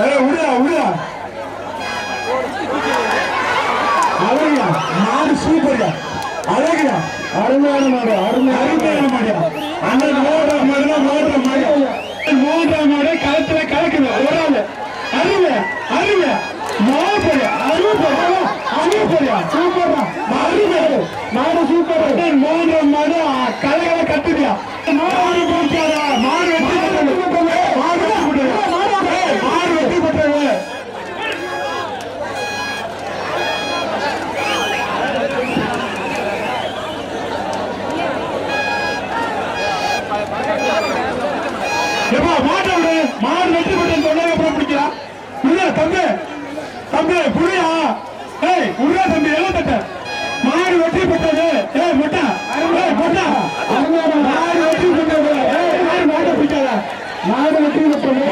ஏய் விடுடா அழகியா மாடு சூப்பர்யா அழகியா அருமையான மாடு அருமை அருமையான மாடியா அண்ணன் ஓடுற மாடு தான் ஓடுற மாடு ஓடுற மாடு களத்துல கலக்குது. ஒரு அருமை அருமை. அருமை. மாடு சூப்பர் மூன்று மாடு கலைகளை கட்டுதியா மாடு எப்பா மாட்டை விடு? மாடு வெற்றி பெற்று தொண்டையை அப்புறம் பிடிக்கிறான் உள்ள தம்பி? தம்பி புரியா? ஏய் உள்ள தம்பி எல்லாம் தட்ட. மாடு வெற்றி பெற்றது ஏய் மொட்டா. ஏய் மொட்டா. மாடு வெற்றி பெற்றது ஏய் மாடு மாட்டை பிடிக்காத? மாடு வெற்றி பெற்றது